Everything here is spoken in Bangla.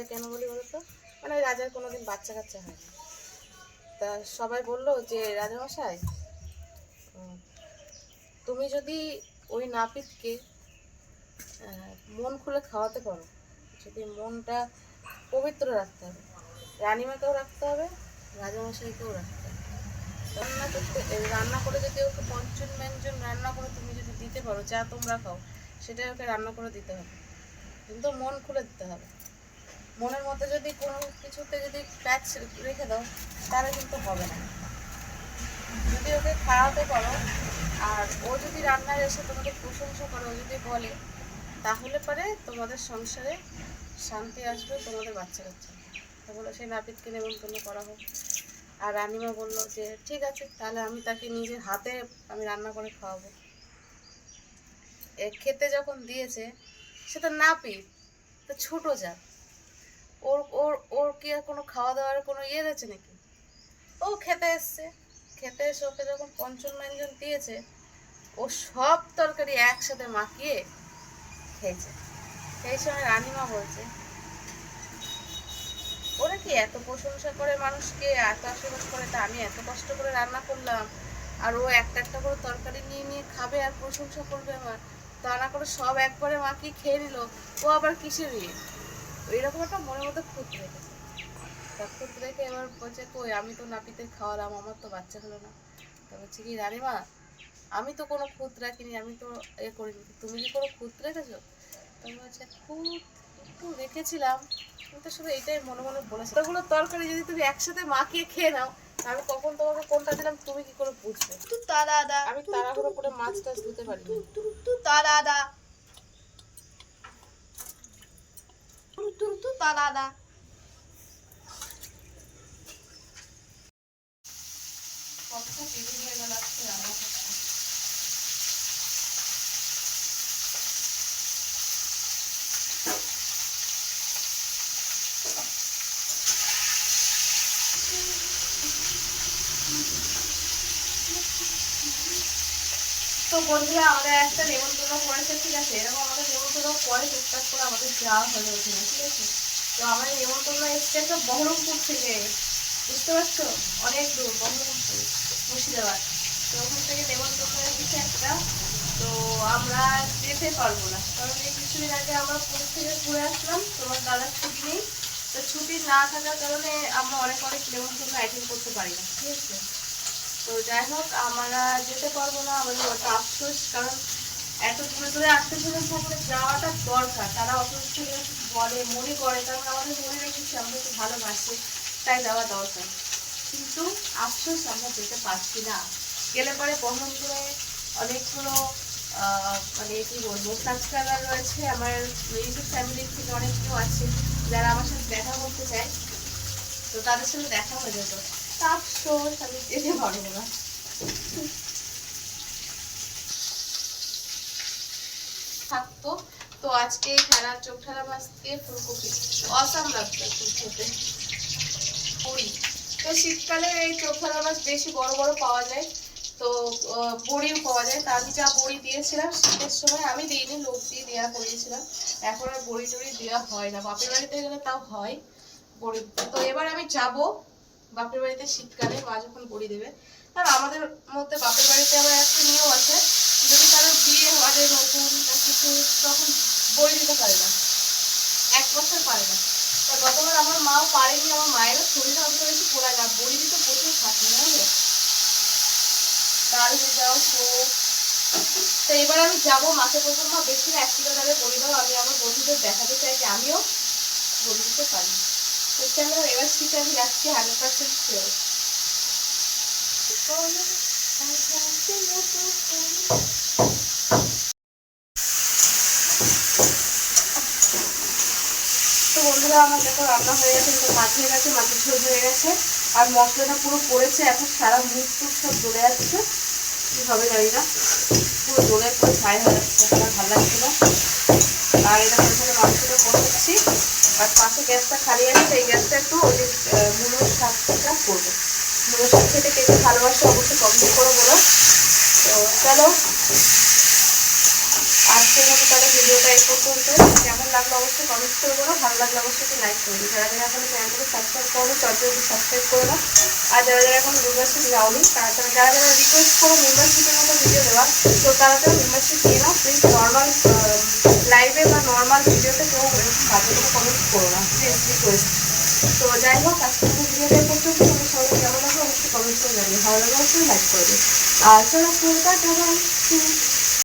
রাজা কেন বলি বলো তো মানে ওই রাজার কোনোদিন বাচ্চা কাচ্চা হয় তা সবাই বলল যে রাজামশাই তুমি যদি ওই নাপিতকে মন খুলে খাওয়াতে পারো, যদি মনটা পবিত্র রাখতে হবে, রানিমাকেও রাখতে হবে রাজামশাইকেও রাখতে হবে। রান্না করতে রান্না করে যদি ওকে পঞ্চম ব্যঞ্জন রান্না করে তুমি যদি দিতে পারো, যা তোমরা খাও, সেটাই ওকে রান্না করে দিতে হবে। কিন্তু মন খুলে দিতে হবে। মনের মধ্যে যদি কোনো কিছুতে যদি প্যাচ রেখে দাও, তাহলে কিন্তু হবে না। যদি ওকে খাওয়াতে পারো, আর ও যদি রান্নায় এসে তোমাদের প্রশংসা করে, ও যদি বলে, তাহলে পরে তোমাদের সংসারে শান্তি আসবে, তোমাদের বাচ্চা কাচ্চা। তা বলো, সেই নাপিতকে নেমন্তন্ন করা হোক। আর রানিমা বলল যে, ঠিক আছে, তাহলে আমি তাকে নিজের হাতে আমি রান্না করে খাওয়াবো। এ খেতে যখন দিয়েছে সেটা নাপিত, তো ছোট যা ওর ওর ওর কি আর কোনো খাওয়া দাওয়ার কোনো ইয়ে রয়েছে নাকি? ও খেতে এসছে। খেতে এসে ওকে যখন পঞ্চম ব্যঞ্জন দিয়েছে, ও সব তরকারি একসাথে মাখিয়ে খেয়েছে। সেই সময় রানিমা বলছে, ওরা কি এত প্রশংসা করে মানুষকে, এত আশীর্বাদ করে তা? আমি এত কষ্ট করে রান্না করলাম, আর ও একটা একটা করে তরকারি নিয়ে নিয়ে খাবে আর প্রশংসা করবে আমার। তা না করে সব একবারে মাখিয়ে খেয়ে নিল। ও আবার কিসের ইয়ে এইরকম একটা মনের মধ্যে খুঁত রেখেছে তা খুঁত রেখে এবার বলছে কই আমি তো নাপিতে খাওয়ালাম আমার তো বাচ্চা হলো না। তা বলছে কি রানিমা আমি তো কোনো খুঁত রাখিনি আমি তো এ করিনি। তুমি কি কোনো খুঁত রেখেছো? তখন বলছে খুঁত একটু রেখেছিলাম আমি তো শুধু এটাই মনে মনে বলেছি। ওগুলো তরকারি যদি তুমি একসাথে মাখিয়ে খেয়ে নাও আমি কখন তোমাকে কোনটা দিলাম তুমি কি করে বুঝবে? আমি তাড়াহুড়ো করে মাছ টাছ ধুতে পারি না। তু তু তারাদা তু তু তু তারাদা কতটা দেরি হয়ে গেল আজকে রান্না করতে। তো বন্ধুরা, আমাদের একটা নেমন্তন্ন করেছে ঠিক আছে? এরকম আমাদের নেমন্তন্ন পরে টুকটাক করে আমাদের যাওয়া হয়ে ওঠে না ঠিক আছে? তো আমাদের নেমন্তন্ন এসছে একটা বহরমপুর থেকে, বুঝতে পারছ? অনেক দূর, বহরমপুর, মুর্শিদাবাদ। তো ওখান থেকে নেমন্তন্ন এসেছে একটা। তো আমরা যেতে পারব না, কারণ এই কিছুদিন আগে আমরা পুরী থেকে ঘুরে আসলাম, তোমার দাদার ছুটি নেই। তো ছুটি না থাকার কারণে আমরা অনেক অনেক নেমন্তন্ন অ্যাটেন্ড করতে পারি না, ঠিক আছে? তো যাই হোক, আমরা যেতে পারব না, আমাদের ওটা আফসোস, কারণ এত দূরে দূরে আত্মীয় স্বজন যাওয়াটা দরকার। তারা অসুস্থ হলে বলে, মনে করে, কারণ আমাদের মনে রেখেছি আমরা একটু ভালোবাসি, তাই যাওয়া দরকার। কিন্তু আফসোস, আমরা যেতে পারছি না। গেলে পরে বহরমপুরে অনেকগুলো মানে কি বলব সাবস্ক্রাইবার রয়েছে। আমার ইউটিউব ফ্যামিলির থেকে অনেক কেউ আছে, যারা আমার সাথে দেখা করতে চায়। তো তাদের সাথে দেখা হয়ে যেত না। থাকতো। তো আজকে খেলা চোখ ঠেলা মাছ দিয়ে ফুলকপি অসাম লাগতো খেতে। পুরি তো শীতকালে এই চোখ ঠেলা মাছ বেশি বড় বড় পাওয়া যায়। তো বড়িও পাওয়া যায়। তা আমি যা বড়ি দিয়েছিলাম শীতের সময়, আমি দিইনি, লোক দিয়ে দেওয়া করিয়েছিলাম। এখন আর বড়ি টড়ি দেওয়া হয় না। বাপের বাড়িতে গেলে তাও হয় বড়ি। তো এবার আমি যাব বাপের বাড়িতে শীতকালে মা যখন বড়ি দেবে। আর আমাদের মধ্যে বাপের বাড়িতে আবার একটা নিয়ম আছে। যদি কারোর বিয়ে হয় নতুন কিছু, তখন বড়ি দিতে পারে না। এক বছর পারে না। তা গতবার আমার মাও পারেনি, আমার মায়েরও শরীরটা অত বেশি পড়ে না। বড়ি দিতে প্রচুর থাকে না? ডাল যাও তো এবার আমি যাব মাকে প্রথম মা, বেশি এক কিলো ডালে বড়ি দাও। আমি আমার বন্ধুদের দেখাতে চাই যে আমিও বড়ি দিতে পারি। তো চলো এবার আমি যাচ্ছি হান্ড্রেড পার্সেন্ট তো বন্ধুরা, আমার দেখো রান্না হয়ে গেছে, কিন্তু মাছ হয়ে গেছে, মাছের ঝোল হয়ে গেছে, আর মশলাটা পুরো পড়েছে, এখন সারা মুখ টুক সব জ্বলে যাচ্ছে কি হবে জানি না। পুরো জ্বলে, পুরো ছাই হয়ে যাচ্ছে ভালো লাগছে না। আর এটা মাংসটা কষাচ্ছি। আর পাশে গ্যাসটা খালি আছে, এই গ্যাসটা একটু ওই যে মুলোর শাকটা করব। মুলোর শাক খেতে কে কে ভালোবাসে অবশ্যই কমেন্ট করে বলো। তো চলো, আজকের মতো তাহলে ভিডিওটা এই পর্যন্ত। কেমন লাগল অবশ্যই কমেন্ট করে বলো, ভালো লাগলে অবশ্যই লাইক করবে যারা যারা এখন চ্যানেলটাকে সাবস্ক্রাইব করো চটজলদি সাবস্ক্রাইব করে নাও। আর যারা যারা এখন মেম্বারশিপ যাওনি তারা তারা যারা যারা রিকোয়েস্ট করো মেম্বারশিপের মতো ভিডিও দেওয়া তো তারা তারা মেম্বারশিপ নিয়ে নাও। প্লিজ নর্মাল লাইভে বা নর্মাল ভিডিওতে কেউ করো তো যাই হোক, আজকে ভিডিওটা পর্যন্ত তোমার সবাই কেমন লাগল অবশ্যই কমেন্ট করে জানিয়ে ভালো লাগলে অবশ্যই লাইক করবে আর চলো পুরোটা কেমন